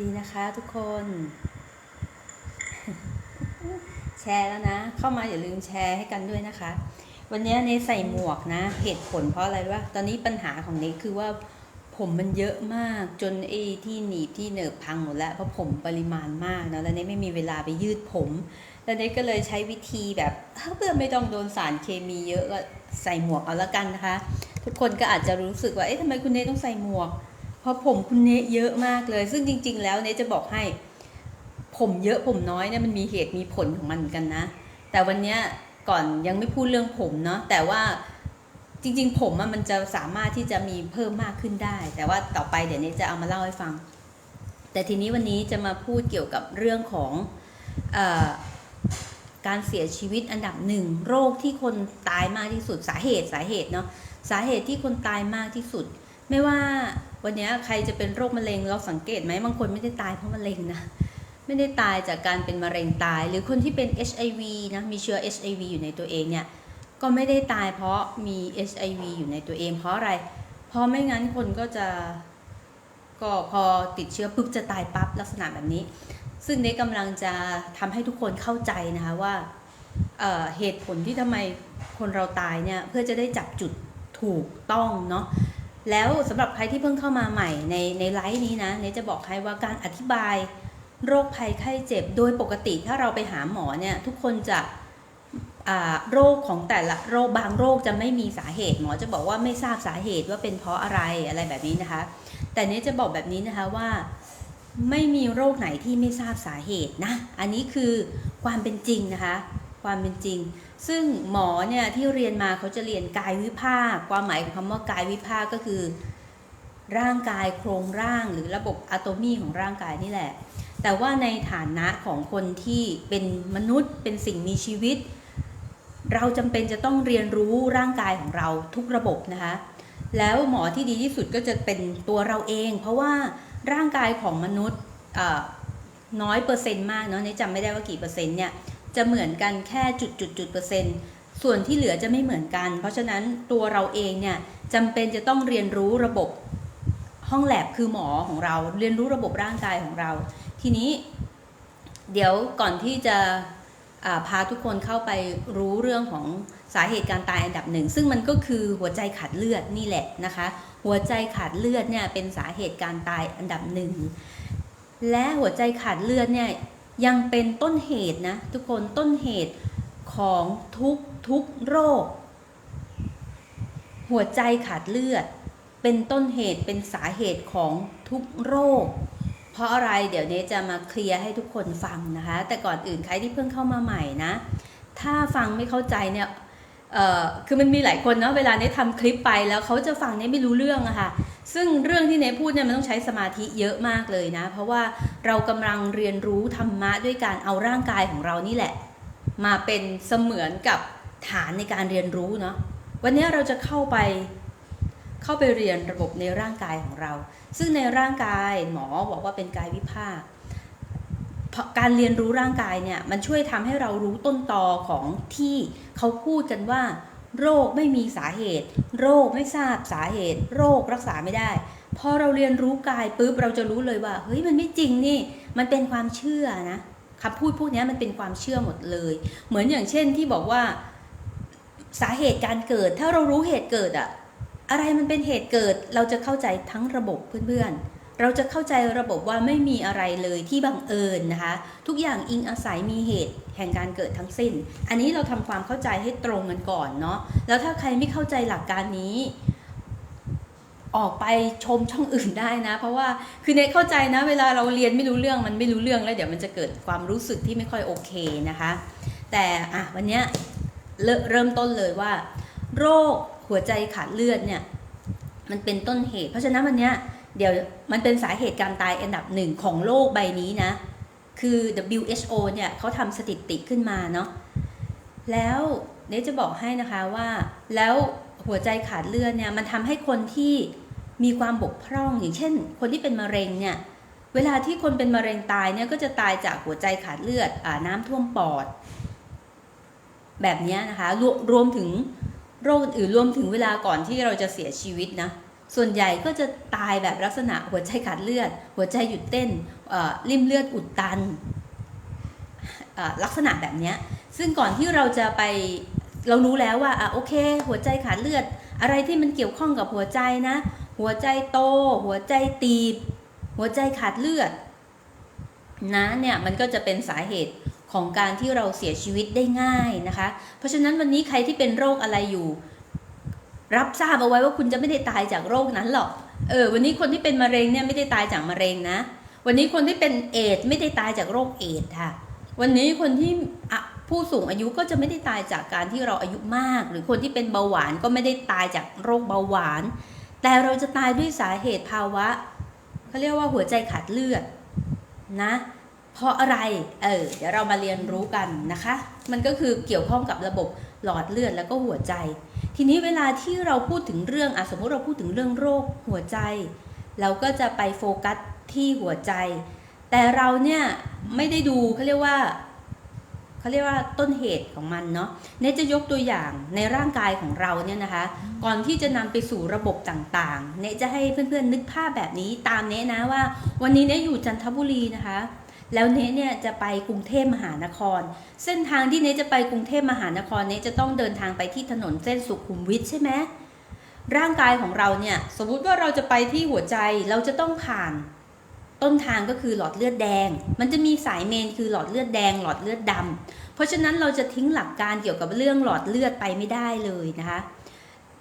ดีนะคะทุกคน แชร์แล้วนะ เข้ามาอย่าลืมแชร์ให้กันด้วยนะคะ วันนี้เนใส่หมวกนะ เหตุผลเพราะอะไรรู้ป่ะตอนนี้ปัญหาของเนคือว่าผมมันเยอะมากจนไอ้ที่หนีบที่เหนิบพังหมดแล้วเพราะผมปริมาณมากนะแล้วเนไม่มีเวลาไปยืดผมแล้วเนก็เลยใช้วิธีแบบเพื่อไม่ต้องโดนสารเคมีเยอะก็ใส่หมวกเอาละกันนะคะ ทุกคนก็อาจจะรู้สึกว่าเอ๊ะทำไมคุณเนต้องใส่หมวก เพราะผมคุณเนเยอะมากเลย ซึ่งจริง ๆ แล้วเนจะบอกให้ ผมเยอะผมน้อยเนี่ยมันมีเหตุมีผลของมันกันนะ แต่วันเนี้ยก่อนยังไม่พูดเรื่องผมเนาะแต่ว่าจริง ๆ ผมมันจะสามารถที่จะมีเพิ่มมากขึ้นได้ แต่ว่าต่อไปเดี๋ยวเนจะเอามาเล่าให้ฟัง แต่ทีนี้วันนี้จะมาพูดเกี่ยวกับเรื่องของอการเสียชีวิตอันดับหนึ่งโรคที่คนตายมากที่สุดสาเหตุสาเหตุเนาะสาเหตุที่คนตายมากที่สุด ไม่ว่า วันนี้ใครจะเป็นโรคมะเร็งเราสังเกตไหมบางคนไม่ได้ตายเพราะมะเร็งนะไม่ได้ตายจากการเป็นมะเร็งตาย หรือคนที่เป็น HIV นะมีเชื้อ HIV อยู่ในตัวเองเนี่ยก็ไม่ได้ตายเพราะมี HIV อยู่ในตัวเอง เพราะอะไร เพราะไม่งั้นคนก็จะก็พอติดเชื้อปุ๊บจะตายปั๊บลักษณะแบบนี้ ซึ่งเนกำลังจะทำให้ทุกคนเข้าใจนะคะว่าเเหตุผลที่ทำไมคนเราตายเนี่ยเพื่อจะได้จับจุดถูกต้องเนาะ แล้วสำหรับใครที่เพิ่งเข้ามาใหม่ในในไลฟ์นี้นะเนจะบอกให้ว่าการอธิบายโรคภัยไข้เจ็บ โดยปกติถ้าเราไปหาหมอเนี่ยทุกคนจะโรคของแต่ละโรคบางโรคจะไม่มีสาเหตุ หมอจะบอกว่าไม่ทราบสาเหตุว่าเป็นเพราะอะไรอะไรแบบนี้นะคะ แต่เนี้จะบอกแบบนี้นะคะว่าไม่มีโรคไหนที่ไม่ทราบสาเหตุนะ อันนี้คือความเป็นจริงนะคะ ความเป็นจริง ซึ่งหมอเนี่ยที่เรียนมาเขาจะเรียนกายวิภาค ความหมายของคำว่ากายวิภาคก็คือ ร่างกายโครงร่างหรือระบบอะโตมีของร่างกายนี่แหละ แต่ว่าในฐานะของคนที่เป็นมนุษย์เป็นสิ่งมีชีวิต เราจำเป็นจะต้องเรียนรู้ร่างกายของเราทุกระบบนะคะ แล้วหมอที่ดีที่สุดก็จะเป็นตัวเราเอง เพราะว่าร่างกายของมนุษย์น้อยเปอร์เซ็นต์มากเนาะนี่จำไม่ได้ว่ากี่เปอร์เซ็นต์เนี่ย จะเหมือนกันแค่จุดจุดจุดเปอร์เซ็นต์ส่วนที่เหลือจะไม่เหมือนกัน เพราะฉะนั้นตัวเราเองเนี่ยจำเป็นจะต้องเรียนรู้ระบบห้องแลบคือหมอของเรา เรียนรู้ระบบร่างกายของเรา ทีนี้เดี๋ยวก่อนที่จะพาทุกคนเข้าไปรู้เรื่องของสาเหตุการตายอันดับหนึ่ง ซึ่งมันก็คือหัวใจขาดเลือดนี่แหละนะคะ หัวใจขาดเลือดเนี่ยเป็นสาเหตุการตายอันดับหนึ่งและหัวใจขาดเลือดเนี่ย ยังเป็นต้นเหตุนะทุกคนต้นเหตุของทุกทุกโรค หัวใจขาดเลือด เป็นต้นเหตุเป็นสาเหตุของทุกโรค เพราะอะไรเดี๋ยวเนจะมาเคลียร์ให้ทุกคนฟังนะคะ แต่ก่อนอื่นใครที่เพิ่งเข้ามาใหม่นะ ถ้าฟังไม่เข้าใจเนี่ยคือมันมีหลายคนเนาะเวลาเนทำคลิปไปแล้วเขาจะฟังเนไม่รู้เรื่องอะค่ะ ซึ่งเรื่องที่เนพูดเนี่ยมันต้องใช้สมาธิเยอะมากเลยนะ เพราะว่าเรากำลังเรียนรู้ธรรมะด้วยการเอาร่างกายของเรานี่แหละ มาเป็นเสมือนกับฐานในการเรียนรู้เนาะวันนี้เราจะเข้าไปเข้าไปเรียนระบบในร่างกายของเรา ซึ่งในร่างกายหมอบอกว่าเป็นกายวิภาคการเรียนรู้ร่างกายเนี่ยมันช่วยทำให้เรารู้ต้นตอของที่เขาพูดกันว่า โรคไม่มีสาเหตุ โรคไม่ทราบสาเหตุ โรครักษาไม่ได้พอเราเรียนรู้กายปุ๊บเราจะรู้เลยว่าเฮ้ยมันไม่จริงนี่ มันเป็นความเชื่อนะคำพูดพวกนี้มันเป็นความเชื่อหมดเลย เหมือนอย่างเช่นที่บอกว่าสาเหตุการเกิด ถ้าเรารู้เหตุเกิดอะอะไรมันเป็นเหตุเกิด เราจะเข้าใจทั้งระบบเพื่อนๆ เราจะเข้าใจระบบว่าไม่มีอะไรเลยที่บังเอิญนะคะ ทุกอย่างอิงอาศัยมีเหตุแห่งการเกิดทั้งสิ้น อันนี้เราทำความเข้าใจให้ตรงกันก่อนเนาะแล้วถ้าใครไม่เข้าใจหลักการนี้ ออกไปชมช่องอื่นได้นะ เพราะว่าคือเนเข้าใจนะ เวลาเราเรียนไม่รู้เรื่องมันไม่รู้เรื่องแล้วเดี๋ยวมันจะเกิดความรู้สึกที่ไม่ค่อยโอเคนะคะ แต่อะวันนี้เริ่มต้นเลยว่า โรคหัวใจขาดเลือดเนี่ยมันเป็นต้นเหตุ เพราะฉะนั้นวันนี้ เดี๋ยวมันเป็นสาเหตุการตายอันดับหนึ่งของโลกใบนี้นะ คือ WHO เนี่ยเขาทำสถิติขึ้นมาเนาะแล้วเนจะบอกให้นะคะว่า แล้วหัวใจขาดเลือดเนี่ยมันทำให้คนที่มีความบกพร่องอย่างเช่น คนที่เป็นมะเร็งเนี่ยเวลาที่คนเป็นมะเร็งตายเนี่ยก็จะตายจากหัวใจขาดเลือดอน้ำท่วมปอด แบบนี้นะคะรวรวมถึงโรคอื่นรวมถึงเวลาก่อนที่เราจะเสียชีวิตนะ ส่วนใหญ่ก็จะตายแบบลักษณะหัวใจขาดเลือด หัวใจหยุดเต้นริ่มเลือดอุดตันลักษณะแบบนี้ซึ่งก่อนที่เราจะไปเรารู้แล้วว่าอะโอเค หัวใจขาดเลือด อะไรที่มันเกี่ยวข้องกับหัวใจนะ หัวใจโต หัวใจตีบ หัวใจขาดเลือดนะเนี่ยมันก็จะเป็นสาเหตุของการที่เราเสียชีวิตได้ง่ายนะคะ เพราะฉะนั้นวันนี้ใครที่เป็นโรคอะไรอยู่ รับทราบเอาไว้ว่าคุณจะไม่ได้ตายจากโรคนั้นหรอกเออวันนี้คนที่เป็นมะเร็งเนี่ยไม่ได้ตายจากมะเร็งนะ วันนี้คนที่เป็นเอดส์ไม่ได้ตายจากโรคเอดส์ค่ะ วันนี้คนที่อะผู้สูงอายุก็จะไม่ได้ตายจากการที่เราอายุมาก หรือคนที่เป็นเบาหวานก็ไม่ได้ตายจากโรคเบาหวาน แต่เราจะตายด้วยสาเหตุภาวะเขาเรียกว่าหัวใจขาดเลือดนะ เพราะอะไร เออ เดี๋ยวเรามาเรียนรู้กันนะคะ มันก็คือเกี่ยวข้องกับระบบหลอดเลือดแล้วก็หัวใจ ทีนี้เวลาที่เราพูดถึงเรื่องอะสมมติเราพูดถึงเรื่องโรคหัวใจ เราก็จะไปโฟกัสที่หัวใจ แต่เราเนี่ยไม่ได้ดูเขาเรียกว่าเขาเรียกว่าต้นเหตุของมันเนาะเนจะยกตัวอย่างในร่างกายของเราเนี่ยนะคะ ก่อนที่จะนำไปสู่ระบบต่างๆ เนจะให้เพื่อนๆนึกภาพแบบนี้ตามเนนะว่า วันนี้เนอยู่จันทบุรีนะคะ แล้วเนเนี่ยจะไปกรุงเทพมหานคร เส้นทางที่เนจะไปกรุงเทพมหานครเนจะต้องเดินทางไปที่ถนนเส้นสุขุมวิทใช่ไหมร่างกายของเราเนี่ยสมมุติว่าเราจะไปที่หัวใจเราจะต้องผ่าน ต้นทางก็คือหลอดเลือดแดง มันจะมีสายเมนคือหลอดเลือดแดง หลอดเลือดดำเพราะฉะนั้นเราจะทิ้งหลักการเกี่ยวกับเรื่องหลอดเลือดไปไม่ได้เลยนะคะ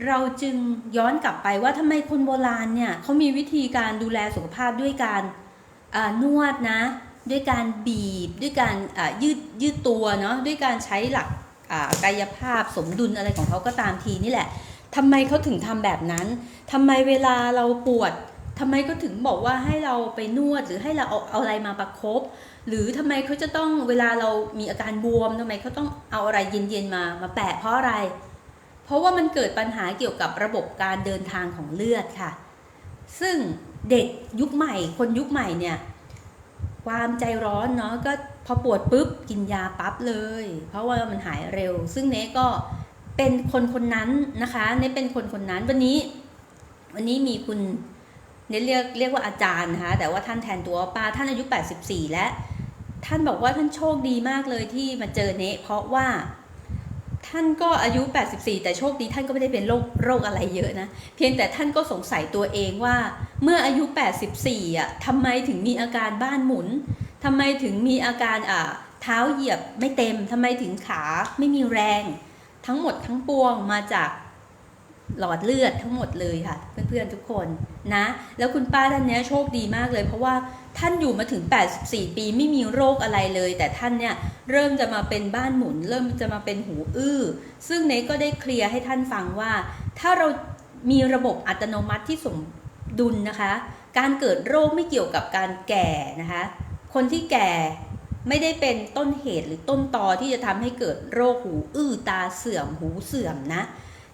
เราจึงย้อนกลับไปว่าทำไมคนโบราณเนี่ยเขามีวิธีการดูแลสุขภาพด้วยการนวดนะ ด้วยการบีบด้วยการยืดยืดตัวเนาะด้วยการใช้หลักกายภาพสมดุลอะไรของเขาก็ตามทีนี่แหละทำไมเขาถึงทำแบบนั้นทำไมเวลาเราปวดทำไมเขาถึงบอกว่าให้เราไปนวดหรือให้เราเอาเอาอะไรมาประคบหรือทำไมเขาจะต้องเวลาเรามีอาการบวมทำไมเขาต้องเอาอะไรเย็นๆมามาแปะเพราะอะไร เพราะว่ามันเกิดปัญหาเกี่ยวกับระบบการเดินทางของเลือดค่ะ ซึ่งเด็กยุคใหม่ คนยุคใหม่เนี่ย ความใจร้อนเนาะก็พอปวดปุ๊บกินยาปั๊บเลย เพราะว่ามันหายเร็ว ซึ่งเนก็เป็นคนคนนั้นนะคะเนเป็นคนคนนั้นวันนี้ วันนี้มีคุณเนเรียกเรียกว่าอาจารย์นะคะแต่ว่าท่านแทนตัวป้าท่านอายุ 84 และ ท่านบอกว่าท่านโชคดีมากเลยที่มาเจอเนเพราะว่า ท่านก็อายุ 84 แต่โชคดีท่านก็ไม่ได้เป็นโรคโรคอะไรเยอะนะ เพียงแต่ท่านก็สงสัยตัวเองว่า เมื่ออายุ 84อะทำไมถึงมีอาการบ้านหมุนทำไมถึงมีอาการอ่าเท้าเหยียบไม่เต็มทำไมถึงขาไม่มีแรง ทั้งหมดทั้งปวงมาจาก หลอดเลือดทั้งหมดเลยค่ะ เพื่อนๆทุกคนนะ แล้วคุณป้าท่านนี้โชคดีมากเลย เพราะว่าท่านอยู่มาถึง 84 ปีไม่มีโรคอะไรเลย แต่ท่านเนี่ยเริ่มจะมาเป็นบ้านหมุน เริ่มจะมาเป็นหูอื้อ ซึ่งเนก็ได้เคลียร์ให้ท่านฟังว่า ถ้าเรามีระบบอัตโนมัติที่สมดุลนะคะ การเกิดโรคไม่เกี่ยวกับการแก่นะคะ คนที่แก่ไม่ได้เป็นต้นเหตุหรือต้นตอที่จะทำให้เกิดโรคหูอื้อตาเสื่อมหูเสื่อมนะ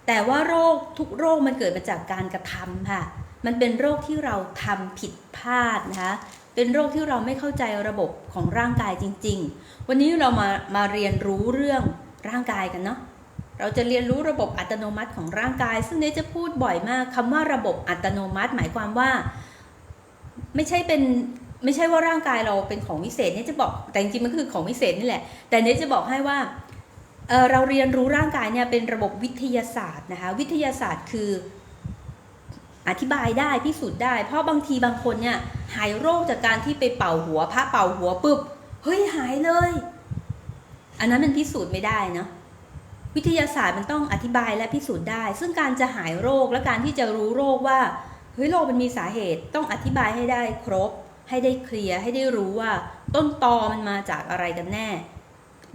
แต่ว่าโรคทุกโรคมันเกิดมาจากการกระทำค่ะ มันเป็นโรคที่เราทำผิดพลาดนะคะ เป็นโรคที่เราไม่เข้าใจระบบของร่างกายจริง ๆ วันนี้เรามามาเรียนรู้เรื่องร่างกายกันเนาะ เราจะเรียนรู้ระบบอัตโนมัติของร่างกาย ซึ่งเนจะพูดบ่อยมากคำว่าระบบอัตโนมัติ หมายความว่า ไม่ใช่เป็นไม่ใช่ว่าร่างกายเราเป็นของวิเศษเนี่ยจะบอกแต่จริงๆมันคือของวิเศษนี่แหละ แต่เนจะบอกให้ว่า เราเรียนรู้ร่างกายเนี่ยเป็นระบบวิทยาศาสตร์นะคะวิทยาศาสตร์คืออธิบายได้พิสูจน์ได้ เพราะบางทีบางคนเนี่ยหายโรคจากการที่ไปเป่าหัวพระเป่าหัวปุ๊บเฮ้ยหายเลย อันนั้นมันพิสูจน์ไม่ได้นะวิทยาศาสตร์มันต้องอธิบายและพิสูจน์ได้ ซึ่งการจะหายโรคและการที่จะรู้โรคว่าเฮ้ยโรคมันมีสาเหตุต้องอธิบายให้ได้ครบ ให้ได้เคลียร์ให้ได้รู้ว่า ต้นตอมันมาจากอะไรกันแน่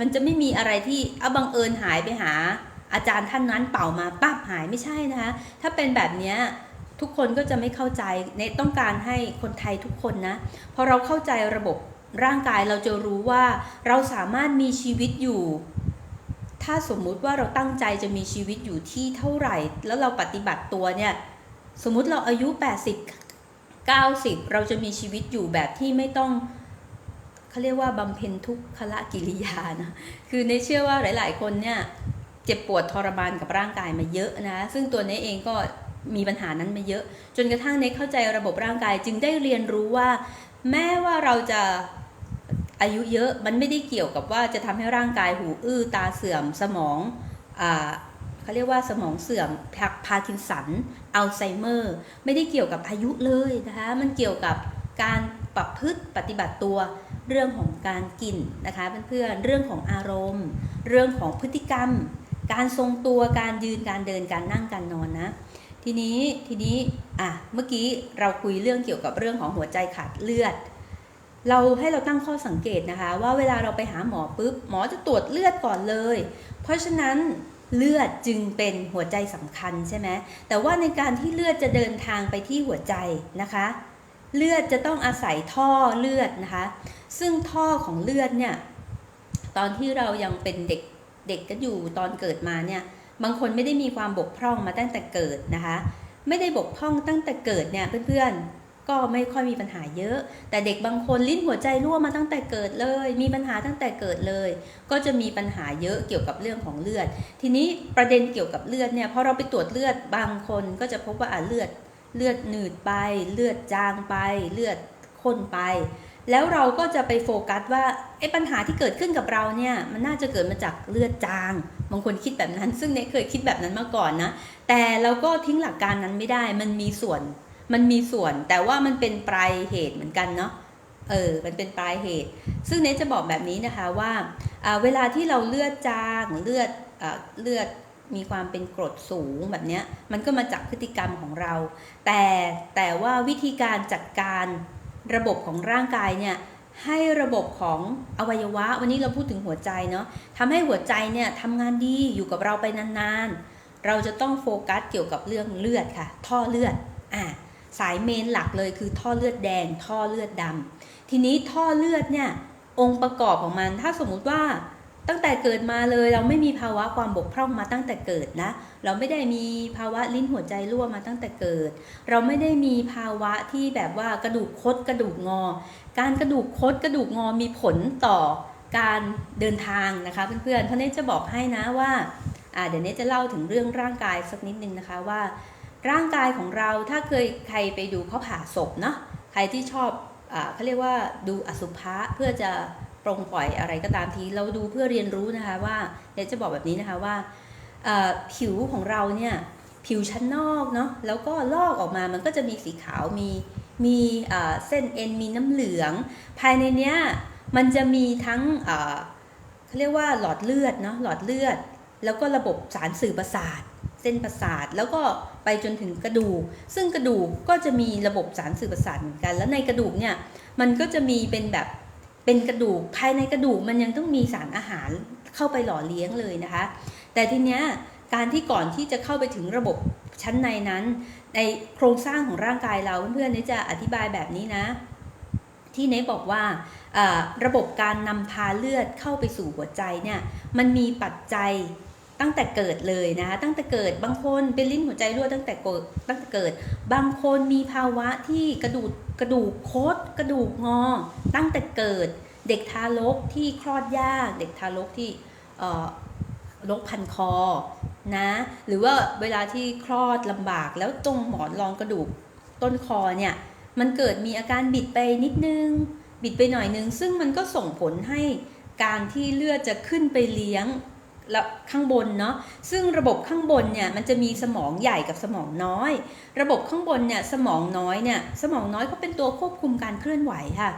มันจะไม่มีอะไรที่เอาบังเอิญหายไปหา อาจารย์ท่านนั้นเป่ามาปั๊บหายไม่ใช่นะคะ ถ้าเป็นแบบนี้ทุกคนก็จะไม่เข้าใจเนตต้องการให้คนไทยทุกคนนะพอเราเข้าใจระบบร่างกายเราจะรู้ว่าเราสามารถมีชีวิตอยู่ ถ้าสมมุติว่าเราตั้งใจจะมีชีวิตอยู่ที่เท่าไหร่ แล้วเราปฏิบัติตัวเนี่ย สมมุติเราอายุ 80 90 เราจะมีชีวิตอยู่แบบที่ไม่ต้อง เขาเรียกว่าบำเพ็ญทุกขละกิริยานะคือในเชื่อว่าหลาย ๆ คนเนี่ยเจ็บปวดทรมานกับร่างกายมาเยอะนะ ซึ่งตัวเนเองก็มีปัญหานั้นมาเยอะ จนกระทั่งเน็กเข้าใจระบบร่างกายจึงได้เรียนรู้ว่า แม้ว่าเราจะอายุเยอะมันไม่ได้เกี่ยวกับว่าจะทำให้ร่างกายหูอื้อตาเสื่อมสมองอ่าเขาเรียกว่าสมองเสื่อมพาร์กินสัน อัลไซเมอร์ ไม่ได้เกี่ยวกับอายุเลยนะคะ มันเกี่ยวกับการปรับพฤติปฏิบัติตัว เรื่องของการกินนะคะเพื่อนๆเรื่องของอารมณ์ เรื่องของพฤติกรรม การทรงตัวการยืนการเดินการนั่งการนอนนะทีนี้ทีนี้อะเมื่อกี้เราคุยเรื่องเกี่ยวกับเรื่องของหัวใจขาดเลือด เราให้เราตั้งข้อสังเกตนะคะ ว่าเวลาเราไปหาหมอปุ๊บหมอจะตรวจเลือดก่อนเลย เพราะฉะนั้นเลือดจึงเป็นหัวใจสำคัญใช่ไหมแต่ว่าในการที่เลือดจะเดินทางไปที่หัวใจนะคะ เลือดจะต้องอาศัยท่อเลือดนะคะ ซึ่งท่อของเลือดเนี่ยตอนที่เรายังเป็นเด็กเด็กก็อยู่ตอนเกิดมาเนี่ยบางคนไม่ได้มีความบกพร่องมาตั้งแต่เกิดนะคะ ไม่ได้บกพร่องตั้งแต่เกิดเนี่ยเพื่อนๆก็ไม่ค่อยมีปัญหาเยอะ แต่เด็กบางคนลิ้นหัวใจรั่วมาตั้งแต่เกิดเลย มีปัญหาตั้งแต่เกิดเลย ก็จะมีปัญหาเยอะเกี่ยวกับเรื่องของเลือด ทีนี้ประเด็นเกี่ยวกับเลือดเนี่ยพอเราไปตรวจเลือดบางคนก็จะพบว่าอ่าเลือดเลือดหนืดไป เลือดจางไป เลือดข้นไป แล้วเราก็จะไปโฟกัสว่าไอ้ปัญหาที่เกิดขึ้นกับเราเนี่ยมันน่าจะเกิดมาจากเลือดจางบางคนคิดแบบนั้น ซึ่งเนเคยคิดแบบนั้นมาก่อนนะ แต่เราก็ทิ้งหลักการนั้นไม่ได้มันมีส่วน มันมีส่วน แต่ว่ามันเป็นปลายเหตุเหมือนกันเนาะเออมันเป็นปลายเหตุ ซึ่งเนจะบอกแบบนี้นะคะว่าเวลาที่เราเลือดจางเลือดเลือดมีความเป็นกรดสูงแบบนี้มันก็มาจากพฤติกรรมของเรา แต่แต่ว่าวิธีการจัดการ ระบบของร่างกายเนี่ยให้ระบบของอวัยวะ วันนี้เราพูดถึงหัวใจเนาะทำให้หัวใจเนี่ยทำงานดีอยู่กับเราไปนานๆ เราจะต้องโฟกัสเกี่ยวกับเรื่องเลือดค่ะ ท่อเลือดอ่าสายเมนหลักเลยคือท่อเลือดแดง ท่อเลือดดำทีนี้ท่อเลือดเนี่ยองค์ประกอบของมันถ้าสมมุติว่า ตั้งแต่เกิดมาเลยเราไม่มีภาวะความบกพร่องมาตั้งแต่เกิดนะ เราไม่ได้มีภาวะลิ้นหัวใจรั่วมาตั้งแต่เกิด เราไม่ได้มีภาวะที่แบบว่ากระดูกคดกระดูกงอ การกระดูกคดกระดูกงอมีผลต่อการเดินทางนะคะเพื่อนๆเพราะนี้จะบอกให้นะว่าเดี๋ยวนี้จะเล่าถึงเรื่องร่างกายสักนิดนึงนะคะว่าร่างกายของเราถ้าเคยใครไปดูเขาผ่าศพเนาะใครที่ชอบอเขาเรียกว่าดูอสุภะเพื่อจะ ปรงปล่อยอะไรก็ตามทีเราดูเพื่อเรียนรู้นะคะว่าเดี๋ยวจะบอกแบบนี้นะคะว่าผิวของเราเนี่ยผิวชั้นนอกเนาะแล้วก็ลอกออกมามันก็จะมีสีขาวมีมีเส้นเอ็นมีน้ำเหลือง ภายในเนี้ยมันจะมีทั้งเขาเรียกว่าหลอดเลือดเนาะหลอดเลือด แล้วก็ระบบสารสื่อประสาท เส้นประสาทแล้วก็ไปจนถึงกระดูก ซึ่งกระดูกก็จะมีระบบสารสื่อประสาทเหมือนกัน แล้วในกระดูกเนี่ยมันก็จะมีเป็นแบบ เป็นกระดูกภายในกระดูกมันยังต้องมีสารอาหารเข้าไปหล่อเลี้ยงเลยนะคะ แต่ทีเนี้ยการที่ก่อนที่จะเข้าไปถึงระบบชั้นในนั้น ในโครงสร้างของร่างกายเราเพื่อนๆนี่จะอธิบายแบบนี้นะ ที่เนบอกว่าระบบการนำพาเลือดเข้าไปสู่หัวใจเนี่ยมันมีปัจจัย ตั้งแต่เกิดเลยนะคะตั้งแต่เกิดบางคนเป็นลิ้นหัวใจรั่วตั้งแต่เกิดตั้งแต่เกิด บางคนมีภาวะที่กระดูกกระดูกโคดกระดูกงอ ตั้งแต่เกิดเด็กทารกที่คลอดยาก เด็กทารกที่ลกพันคอนะหรือว่าเวลาที่คลอดลำบากแล้วตรงหมอนรองกระดูกต้นคอเนี่ยมันเกิดมีอาการบิดไปนิดนึง บิดไปหน่อยนึง ซึ่งมันก็ส่งผลให้การที่เลือดจะขึ้นไปเลี้ยง แล้วข้างบนเนาะซึ่งระบบข้างบนเนี่ยมันจะมีสมองใหญ่กับสมองน้อย ระบบข้างบนเนี่ยสมองน้อยเนี่ยสมองน้อยก็เป็นตัวควบคุมการเคลื่อนไหวค่ะ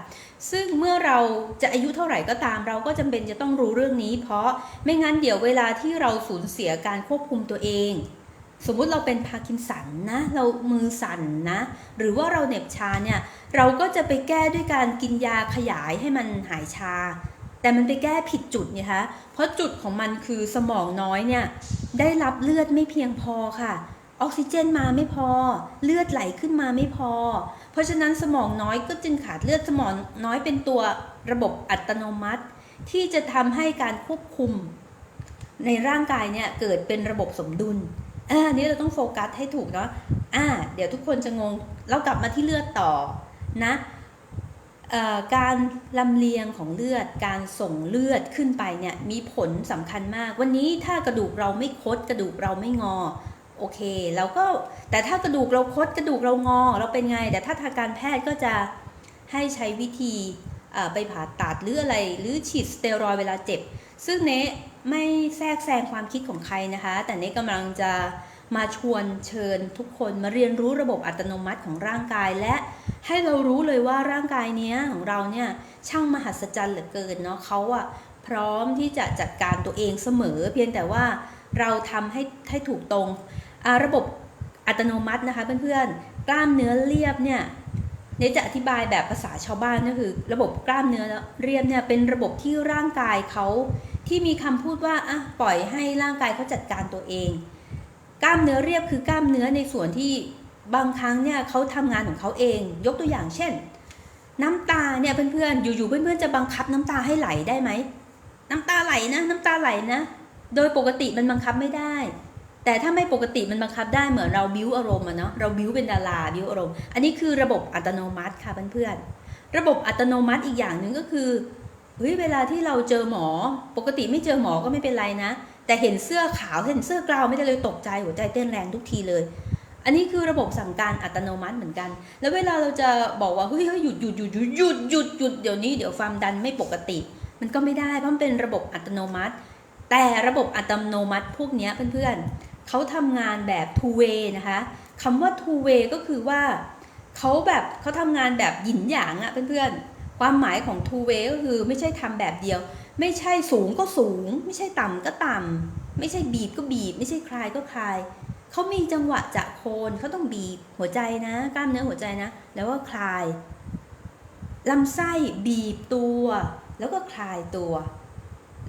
ซึ่งเมื่อเราจะอายุเท่าไหร่ก็ตาม เราก็จำเป็นจะต้องรู้เรื่องนี้ เพราะไม่งั้นเดี๋ยวเวลาที่เราสูญเสียการควบคุมตัวเอง สมมุติเราเป็นพาร์กินสันนะเรามือสั่นนะ หรือว่าเราเหน็บชาเนี่ยเราก็จะไปแก้ด้วยการกินยาขยายให้มันหายชา แต่มันไปแก้ผิดจุดไงคะ เพราะจุดของมันคือสมองน้อยเนี่ยได้รับเลือดไม่เพียงพอค่ะออกซิเจนมาไม่พอเลือดไหลขึ้นมาไม่พอ เพราะฉะนั้นสมองน้อยก็จึงขาดเลือดสมองน้อยเป็นตัวระบบอัตโนมัติ ที่จะทำให้การควบคุม ในร่างกายเนี่ยเกิดเป็นระบบสมดุลอ่านี้เราต้องโฟกัสให้ถูกเนาะอ่าเดี๋ยวทุกคนจะงงเรากลับมาที่เลือดต่อนะ การลำเลียงของเลือด การส่งเลือดขึ้นไปเนี่ยมีผลสำคัญมาก วันนี้ถ้ากระดูกเราไม่คดกระดูกเราไม่งอโอเคเราก็แต่ถ้ากระดูกเราคดกระดูกเรางอ เราเป็นไง แต่ถ้าทางการแพทย์ก็จะให้ใช้วิธีไปผ่าตัดหรืออะไร หรือฉีดสเตียรอยเวลาเจ็บ ซึ่งเนะไม่แทรกแซงความคิดของใครนะคะ แต่เนะกำลังจะ มาชวนเชิญทุกคนมาเรียนรู้ระบบอัตโนมัติของร่างกาย และให้เรารู้เลยว่าร่างกายเนี้ยของเราเนี่ยช่างมหัศจรรย์เหลือเกินเนาะเขาอะพร้อมที่จะจัดการตัวเองเสมอ เพียงแต่ว่าเราทำให้ให้ถูกตรงระบบอัตโนมัตินะคะเพื่อนๆกล้ามเนื้อเรียบเนี่ยเนจะอธิบายแบบภาษาชาวบ้านก็คือ ระบบกล้ามเนื้อเรียบเนี่ยเป็นระบบที่ร่างกายเขาที่มีคำพูดว่าอะปล่อยให้ร่างกายเขาจัดการตัวเอง กล้ามเนื้อเรียบคือกล้ามเนื้อในส่วนที่บางครั้งเนี่ยเขาทำงานของเขาเอง ยกตัวอย่างเช่น น้ำตาเนี่ยเพื่อนๆอยู่ๆเพื่อนๆจะบังคับน้ำตาให้ไหลได้ไหมน้ำตาไหลนะ น้ำตาไหลนะ โดยปกติมันบังคับไม่ได้ แต่ถ้าไม่ปกติมันบังคับได้เหมือนเราบิ้วอารมณ์อะเนาะเราบิ้วเป็นดาราบิ้วอารมณ์ อันนี้คือระบบอัตโนมัติค่ะเพื่อนๆระบบอัตโนมัติอีกอย่างหนึ่งก็คือ เฮ้ยเวลาที่เราเจอหมอ ปกติไม่เจอหมอก็ไม่เป็นไรนะ แต่เห็นเสื้อขาวเห็นเสื้อกราวไม่ได้เลยตกใจหัวใจเต้นแรงทุกทีเลย อันนี้คือระบบสั่งการอัตโนมัติเหมือนกัน แล้วเวลาเราจะบอกว่าเฮ้ยเฮ้ยหยุดหยุดหยุดหยุดหยุดหยุดหยุดเดี๋ยวนี้เดี๋ยวความดันไม่ปกติ มันก็ไม่ได้เพราะมันเป็นระบบอัตโนมัติ แต่ระบบอัตโนมัติพวกนี้เพื่อนๆเขาทำงานแบบ two way นะคะคำว่า two way ก็คือว่าเขาแบบเขาทำงานแบบหยินหยางอะเพื่อนๆ ความหมายของ two way ก็คือไม่ใช่ทำแบบเดียว ไม่ใช่สูงก็สูง ไม่ใช่ต่ำก็ต่ำไม่ใช่บีบก็บีบ ไม่ใช่คลายก็คลายเขามีจังหวะจะโคนเขาต้องบีบหัวใจนะ กล้ามเนื้อหัวใจนะ แล้วก็คลายลำไส้บีบตัว แล้วก็คลายตัว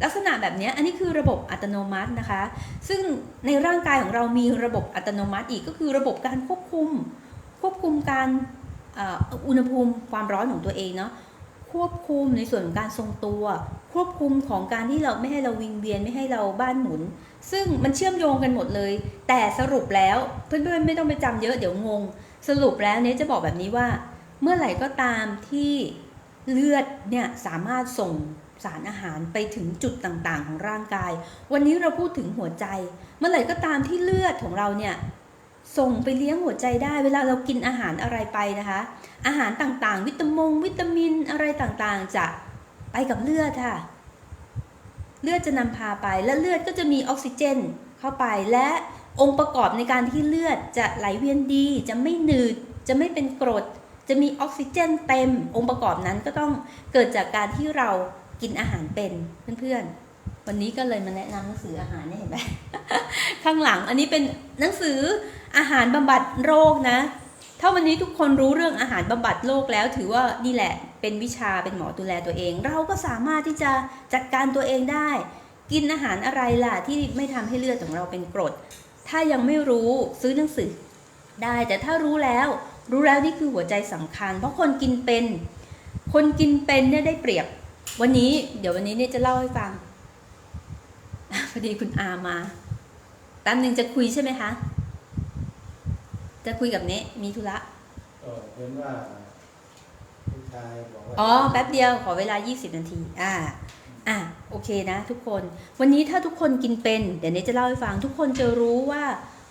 ลักษณะแบบนี้อันนี้คือระบบอัตโนมัตินะคะ ซึ่งในร่างกายของเรามีระบบอัตโนมัติอีกก็คือระบบการควบคุม ควบคุมการอุณหภูมิความร้อนของตัวเองเนาะ ควบคุมในส่วนของการทรงตัว ควบคุมของการที่เราไม่ให้เราวิงเวียนไม่ให้เราบ้านหมุน ซึ่งมันเชื่อมโยงกันหมดเลย แต่สรุปแล้วเพื่อนๆไม่ต้องไปจำเยอะเดี๋ยวงง สรุปแล้วเนี่ยจะบอกแบบนี้ว่า เมื่อไหร่ก็ตามที่เลือดเนี่ยสามารถส่งสารอาหารไปถึงจุดต่างๆ ของร่างกาย วันนี้เราพูดถึงหัวใจ เมื่อไหร่ก็ตามที่เลือดของเราเนี่ย ส่งไปเลี้ยงหัวใจได้เวลาเรากินอาหารอะไรไปนะคะ อาหารต่างๆ วิตามงวิตามินอะไรต่างๆ จะไปกับเลือดค่ะ เลือดจะนำพาไปและเลือดก็จะมีออกซิเจนเข้าไปและองค์ประกอบในการที่เลือดจะไหลเวียนดี จะไม่หนืด จะไม่เป็นกรด จะมีออกซิเจนเต็ม องค์ประกอบนั้นก็ต้องเกิดจากการที่เรากินอาหารเป็นเพื่อนๆ วันนี้ก็เลยมาแนะนำหนังสืออาหารเนี่ยเห็นไหม ข้างหลังอันนี้เป็นหนังสืออาหารบำบัดโรคนะ ถ้าวันนี้ทุกคนรู้เรื่องอาหารบำบัดโรคแล้ว ถือว่านี่แหละเป็นวิชาเป็นหมอดูแลตัวเอง เราก็สามารถที่จะจัดการตัวเองได้ กินอาหารอะไรล่ะที่ไม่ทำให้เลือดของเราเป็นกรด ถ้ายังไม่รู้ซื้อหนังสือได้แต่ถ้ารู้แล้วรู้แล้วนี่คือหัวใจสำคัญ เพราะคนกินเป็น คนกินเป็นเนี่ยได้เปรียบ วันนี้เดี๋ยววันนี้เนี่ยจะเล่าให้ฟัง พอดีคุณอามาแป๊บหนึ่งจะคุยใช่ไหมคะ จะคุยกับเนะมีธุระก็เห็นว่าผู้ชายบอกว่าอ๋อแป๊บเดียวขอเวลา 20 นาที อ่า อะโอเคนะ ทุกคน วันนี้ถ้าทุกคนกินเป็น เดี๋ยวเนี้จะเล่าให้ฟัง ทุกคนจะรู้ว่า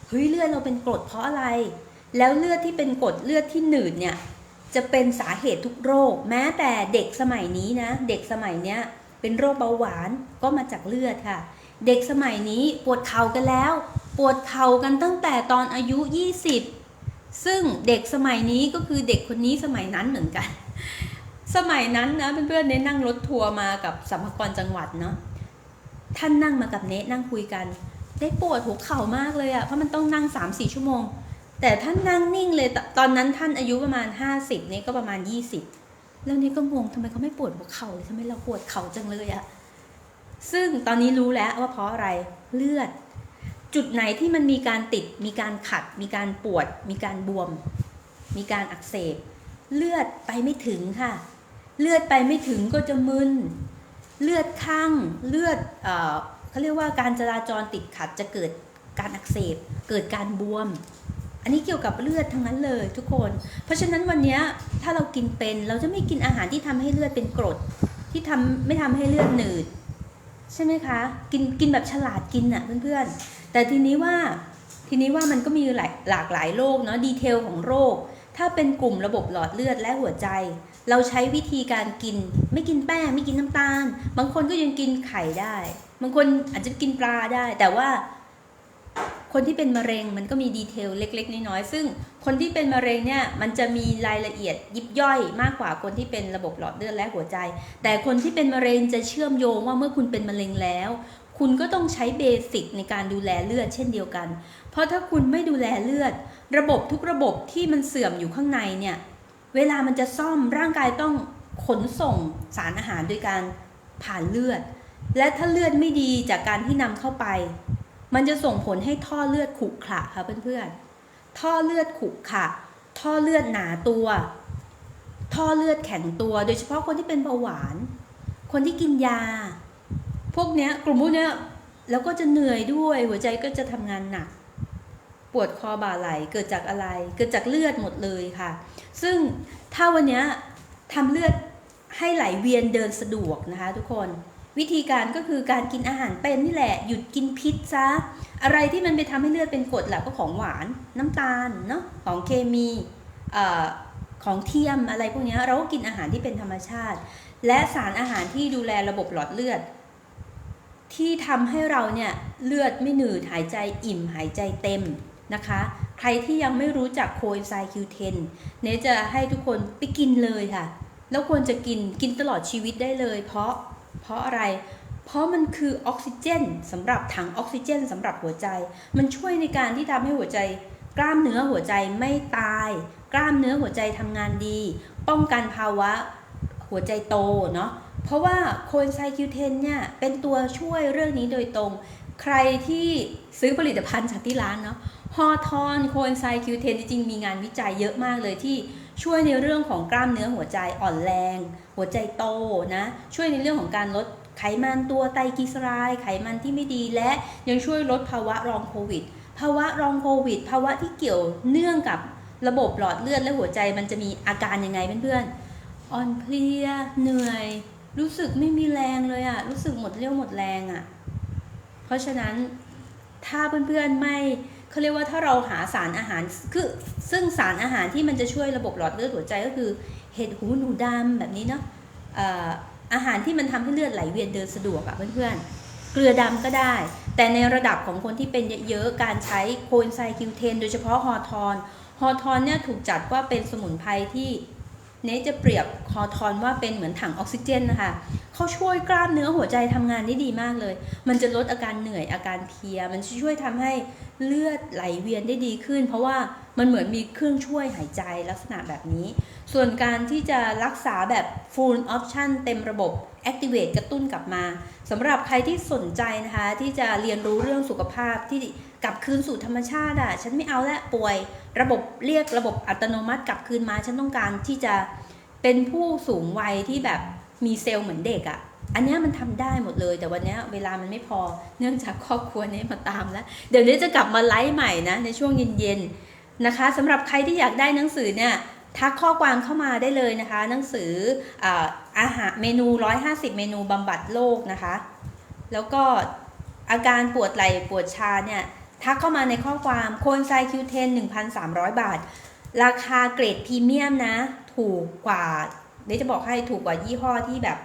เฮ้ยเลือดเราเป็นกรดเพราะอะไร แล้วเลือดที่เป็นกรดเลือดที่หนืดเนี่ยจะเป็นสาเหตุทุกโรค แม้แต่เด็กสมัยนี้นะ เด็กสมัยเนี้ยเป็นโรคเบาหวานก็มาจากเลือดค่ะ เด็กสมัยนี้ปวดเข่ากันแล้ว ปวดเข่ากันตั้งแต่ตอนอายุ 20 ซึ่งเด็กสมัยนี้ก็คือเด็กคนนี้สมัยนั้นเหมือนกัน สมัยนั้นนะเพื่อนๆเน้นั่งรถทัวร์มากับสัมภากรจังหวัดเนาะท่านนั่งมากับเนนั่งคุยกัน ได้ปวดหัวเข่ามากเลยอะเพราะมันต้องนั่ง 3-4 ชั่วโมง แต่ท่านนั่งนิ่งเลยตอนนั้นท่านอายุประมาณ 50นี่ก็ประมาณ 20 แล้วนี่ก็งงทำไมเขาไม่ปวดหัวเข่าเลยทำไมเราปวดเข่าจังเลยอะ ซึ่งตอนนี้รู้แล้วว่าเพราะอะไรเลือด จุดไหนที่มันมีการติด มีการขัด มีการปวด มีการบวม มีการอักเสบ เลือดไปไม่ถึงค่ะ เลือดไปไม่ถึงก็จะมึนเลือดข้างเลือดเอเขาเรียกว่าการจราจรติดขัดจะเกิดการอักเสบ เกิดการบวม อันนี้เกี่ยวกับเลือดทั้งนั้นเลยทุกคน เพราะฉะนั้นวันนี้ถ้าเรากินเป็นเราจะไม่กินอาหารที่ทำให้เลือดเป็นกรด ที่ทำไม่ทำให้เลือดหนืด ใช่ไหมคะ กินกินแบบฉลาดกินอะเพื่อนๆ แต่ทีนี้ว่าททีนี้ว่ามันก็มีหลายหลากหลายโรคเนาะดีเทลของโรค ถ้าเป็นกลุ่มระบบหลอดเลือดและหัวใจ เราใช้วิธีการกิน ไม่กินแป้ง ไม่กินน้ำตาล บางคนก็ยังกินไข่ได้ บางคนอาจจะกินปลาได้ แต่ว่า คนที่เป็นมะเร็งมันก็มีดีเทลเล็ก ๆ น้อยๆซึ่งคนที่เป็นมะเร็งเนี่ยมันจะมีรายละเอียดยิบย่อยมากกว่าคนที่เป็นระบบหลอดเลือดและหัวใจ แต่คนที่เป็นมะเร็งจะเชื่อมโยงว่าเมื่อคุณเป็นมะเร็งแล้ว คุณก็ต้องใช้เบสิกในการดูแลเลือดเช่นเดียวกัน เพราะถ้าคุณไม่ดูแลเลือด ระบบทุกระบบที่มันเสื่อมอยู่ข้างในเนี่ยเวลามันจะซ่อมร่างกายต้องขนส่งสารอาหารโดยการผ่านเลือด และถ้าเลือดไม่ดีจากการที่นำเข้าไป มันจะส่งผลให้ท่อเลือดขรุขระค่ะเพื่อนๆ ท่อเลือดขรุขระท่อเลือดหนาตัว ท่อเลือดแข็งตัว โดยเฉพาะคนที่เป็นเบาหวาน คนที่กินยา พวกเนี้ยกลุ่มพวกเนี้ยแล้วก็จะเหนื่อยด้วยหัวใจก็จะทำงานหนัก ปวดคอบ่าไหลเกิดจากอะไร เกิดจากเลือดหมดเลยค่ะ ซึ่งถ้าวันนี้ทำเลือดให้ไหลเวียนเดินสะดวกนะคะทุกคน วิธีการก็คือการกินอาหารเป็นนี่แหละ หยุดกินพิษซะ อะไรที่มันไปทำให้เลือดเป็นกรดแหละก็ของหวานน้ำตาลเนาะของเคมีอของเทียมอะไรพวกนี้เราก็กินอาหารที่เป็นธรรมชาติ และสารอาหารที่ดูแลระบบหลอดเลือด ที่ทำให้เราเนี่ยเลือดไม่หนืดหายใจอิ่มหายใจเต็มนะคะ ใครที่ยังไม่รู้จักโคเอนไซม์ Q10 เนยจะให้ทุกคนไปกินเลยค่ะ แล้วควรจะกินกินตลอดชีวิตได้เลย เพราะ เพราะอะไร เพราะมันคือออกซิเจนสำหรับถังออกซิเจนสำหรับหัวใจ มันช่วยในการที่ทำให้หัวใจ กล้ามเนื้อหัวใจไม่ตาย กล้ามเนื้อหัวใจทำงานดี ป้องกันภาวะหัวใจโตเนาะเพราะว่าโคเอนไซม์ Q10 เนี่ยเป็นตัวช่วยเรื่องนี้โดยตรง ใครที่ซื้อผลิตภัณฑ์จากที่ร้านเนาะฮอทอนโคเอนไซม์ Q10 จริงๆมีงานวิจัยเยอะมากเลยที่ ช่วยในเรื่องของกล้ามเนื้อหัวใจอ่อนแรง หัวใจโตนะช่วยในเรื่องของการลดไขมันตัวไตรกลีเซอไรด์ไขมันที่ไม่ดีและยังช่วยลดภาวะรองโควิด ภาวะรองโควิด ภาวะที่เกี่ยวเนื่องกับระบบหลอดเลือดและหัวใจมันจะมีอาการยังไงเพื่อนๆอ่อนเพลียเหนื่อย รู้สึกไม่มีแรงเลยอะรู้สึกหมดเรี่ยวหมดแรงอะเพราะฉะนั้นถ้าเพื่อนๆไม่ เขาเรียกว่าถ้าเราหาสารอาหารคือซึ่งสารอาหารที่มันจะช่วยระบบหลอดเลือดหัวใจก็คือเห็ดหูหนูดำแบบนี้เนาะอาหารที่มันทำให้เลือดไหลเวียนเดินสะดวกอะเพื่อนๆ เกลือดำก็ได้ แต่ในระดับของคนที่เป็นเยอะๆ การใช้โคเอนไซม์คิวเทน โดยเฉพาะฮอทอนฮอทอนเนี่ยถูกจัดว่าเป็นสมุนไพรที่ เนจะเปรียบฮอทอนว่าเป็นเหมือนถังออกซิเจนนะคะเขาช่วยกล้ามเนื้อหัวใจทำงานได้ดีมากเลย มันจะลดอาการเหนื่อยอาการเพลีย มันช่วยทำให้เลือดไหลเวียนได้ดีขึ้น เพราะว่ามันเหมือนมีเครื่องช่วยหายใจลักษณะแบบนี้ ส่วนการที่จะรักษาแบบ full option เต็มระบบ activate กระตุ้นกลับมาสำหรับใครที่สนใจนะคะที่จะเรียนรู้เรื่องสุขภาพที่ กลับคืนสู่ธรรมชาติอะฉันไม่เอาและป่วย ระบบเรียกระบบอัตโนมัติกลับคืนมา ฉันต้องการที่จะเป็นผู้สูงวัยที่แบบมีเซลล์เหมือนเด็กอะอันนี้มันทำได้หมดเลย แต่วันนี้เวลามันไม่พอเนื่องจากครอบครัวนี้มาตามแล้ว เดี๋ยวนี้จะกลับมาไลฟ์ใหม่นะ ในช่วงเย็นๆนะคะสำหรับใครที่อยากได้หนังสือเนี่ยทักข้อความเข้ามาได้เลยนะคะ หนังสืออาอาหารเมนู 150 เมนูบำบัดโรคนะคะ แล้วก็อาการปวดไหล่ปวดชาเนี่ย ทักเข้ามาในข้อความโคนไซคิวเทน1,300 บาท ราคาเกรดพรีเมียมนะ ถูกกว่าเดี๋ยวจะบอกให้ถูกกว่ายี่ห้อที่แบบ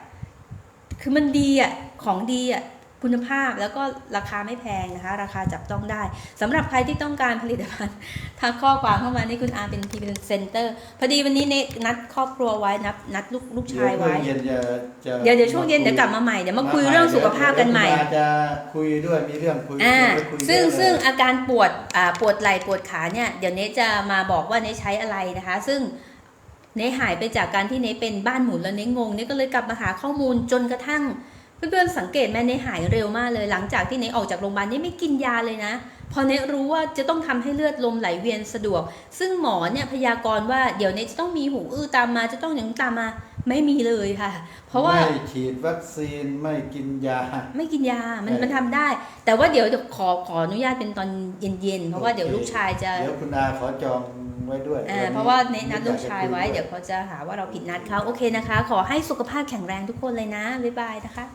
คือมันดีอะ ของดีอะ คุณภาพแล้วก็ราคาไม่แพงนะคะ ราคาจับต้องได้สำหรับใครที่ต้องการผลิตภัณฑ์ทักข้อความเข้ามานี่คุณอาเป็นพรีเซนเตอร์พอดีวันนี้เนนัดครอบครัวไว้นัดนัดลูกลูกชายไว้เย็นจะจะเดี๋ยวเดี๋ยวช่วงเย็นเดี๋ยวกลับมาใหม่เดี๋ยวมาคุยเรื่องสุขภาพกันใหม่เดี๋ยวจะคุยด้วยมีเรื่องคุยอ่าเดี๋ยวไปคุยซึ่งเยอะเลยซึ่งอาการปวดอ่าปวดไหล่ปวดขาเนี่ยเดี๋ยวเนจะมาบอกว่าเนใช้อะไรนะคะ ซึ่งเนหายไปจากการที่เนเป็นบ้านหมุนแล้วเนงงเนก็เลยกลับมาหาข้อมูลจนกระทั่ง เพื่อนๆสังเกตไหมเนหายเร็วมากเลย หลังจากที่เนออกจากโรงพยาบาลเนไม่กินยาเลยนะ พอเนรู้ว่าจะต้องทำให้เลือดลมไหลเวียนสะดวก ซึ่งหมอเนี่ยพยากรณ์ว่าเดี๋ยวเนจะต้องมีหูอื้อตามมาจะต้องอย่างนี้ตามมาไม่มีเลยค่ะ เพราะว่าไม่ฉีดวัคซีนไม่กินยา ไม่กินยา มันใช่มันทำได้ แต่ว่าเดี๋ยวจะขอขออนุญาตเป็นตอนเย็นๆ เพราะว่าเดี๋ยวลูกชายจะเดี๋ยวคุณอาขอจองไว้ด้วยอ่าวันนี้เพราะว่าเนตนัดลูกชายไว้อเดี๋ยวเขาจะหาว่าเราผิดนัดเขาโอเคนะคะ ขอให้สุขภาพแข็งแรงทุกคนเลยนะ บ๊ายบายนะคะ